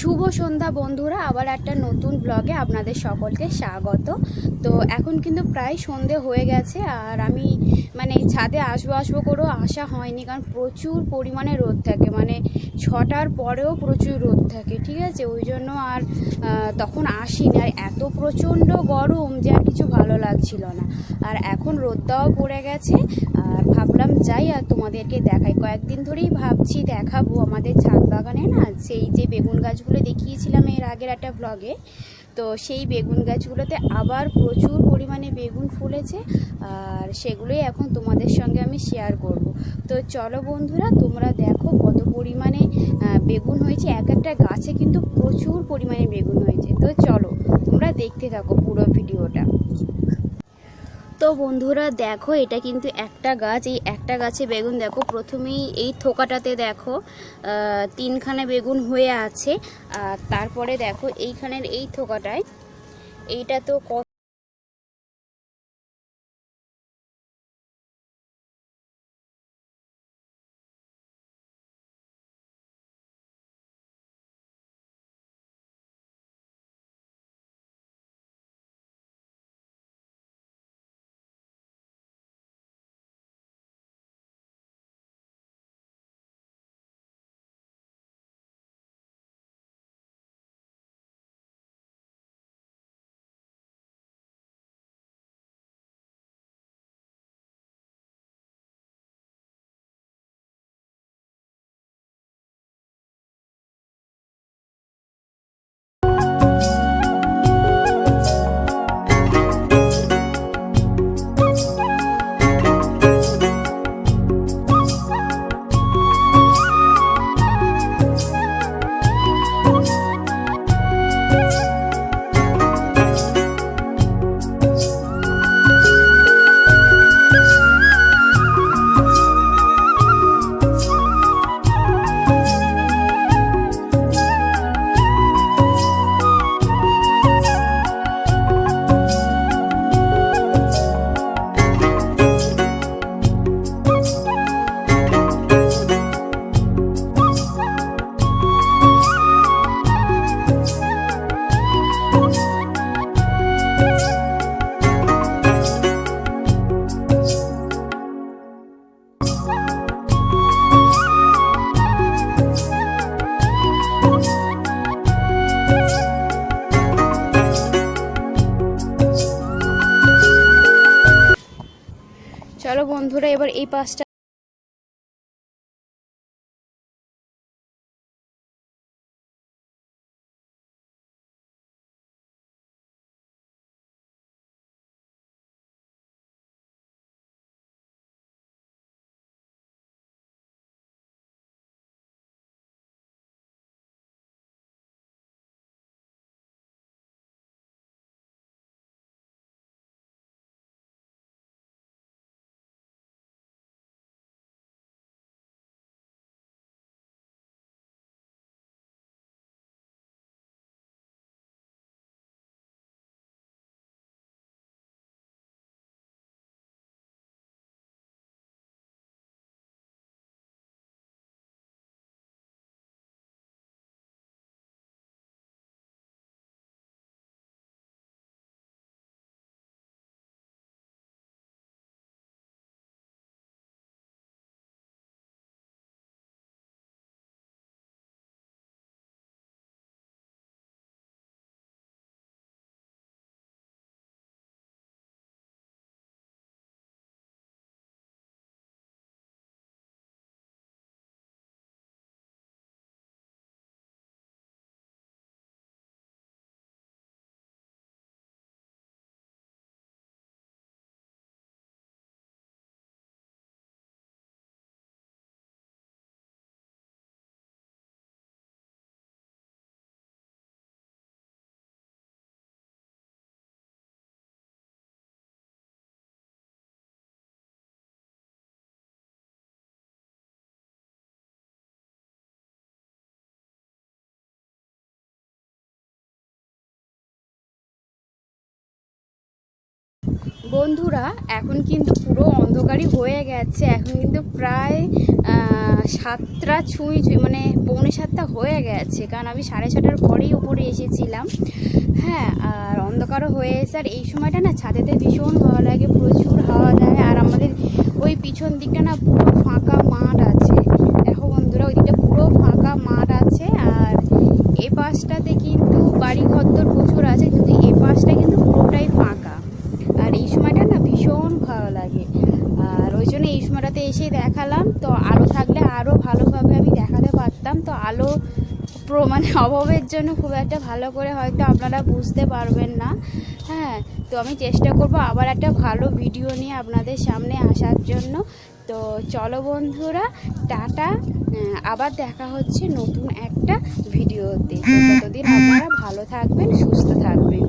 শুভ সন্ধ্যা বন্ধুরা, আবার একটা নতুন ব্লগে আপনাদের সকলকে স্বাগত। তো এখন কিন্তু প্রায় সন্ধে হয়ে গেছে, আর আমি মানে ছাদে আসব আসব করেও আসা হয়নি, কারণ প্রচুর পরিমাণে রোদ থাকে। মানে ছটার পরেও প্রচুর রোদ থাকে, ঠিক আছে? ওই জন্য আর তখন আসিনি। আর এত প্রচণ্ড গরম যে আর কিছু ভালো লাগছিল না। আর এখন রোদটাও পড়ে গেছে, আর ভাবলাম, যাই, আর তোমাদেরকে দেখাই। কয়েকদিন ধরেই ভাবছি দেখাবো আমাদের ছাদ বাগানে না, সেই যে বেগুন গাছগুলো দেখিয়েছিলাম এর আগের একটা ব্লগে তো সেই বেগুন গাছগুলোতে আবার প্রচুর পরিমাণে বেগুন ফুলেছে, আর সেগুলোই এখন তোমাদের সঙ্গে আমি শেয়ার করব। তো চলো বন্ধুরা, তোমরা দেখো কত পরিমাণে বেগুন হয়েছে। এক একটা গাছে কিন্তু প্রচুর পরিমাণে বেগুন হয়েছে। তো চলো, তোমরা দেখতে থাকো পুরো ভিডিওটা। তো বন্ধুরা, দেখো, এটা কিন্তু একটা গাছ। এই একটা গাছে বেগুন, দেখো, প্রথমেই এই থোকাটাতে, দেখো তিনখানে বেগুন হয়ে আছে। আর তারপরে, দেখো, এইখানের এই থোকাটায়, এইটা তো বন্ধুরা এবার এই পাশটা বন্ধুরা, এখন কিন্তু পুরো অন্ধকারই হয়ে গেছে। এখন কিন্তু প্রায় সাতটা ছুঁই ছুঁই মানে পৌনে সাতটা হয়ে গেছে। কারণ আমি সাড়ে ছটার পরেই উপরে এসেছিলাম। হ্যাঁ আর অন্ধকারও হয়ে এসে আর এই সময়টা না ছাদেতে ভীষণ ভালো লাগে, প্রচুর হাওয়া দেয় আর আমাদের ওই পিছন দিকটা না পুরো ফাঁকা মাঠ আছে। দেখো বন্ধুরা, ওই দিকটা পুরো ফাঁকা মাঠ আছে। আর এ পাশটাতে কিন্তু বাড়ি ঘরদোর প্রচুর আছে কিন্তু এ পাশটা কিন্তু পুরোটাই ফাঁকা আর এই সময়টা না ভীষণ ভালো লাগে আর ওই জন্য এই সময়টাতে এসে দেখালাম, তো আলো থাকলে আরও ভালোভাবে আমি দেখাতে পারতাম। তো আলো মানে অভাবের জন্য খুব একটা ভালো করে হয়তো আপনারা বুঝতে পারবেন না। হ্যাঁ তো আমি চেষ্টা করব আবার একটা ভালো ভিডিও নিয়ে আপনাদের সামনে আসার জন্য। তো চলো বন্ধুরা, টাটা। আবার দেখা হচ্ছে নতুন একটা ভিডিওতে। ততদিন আপনারা ভালো থাকবেন, সুস্থ থাকবেন।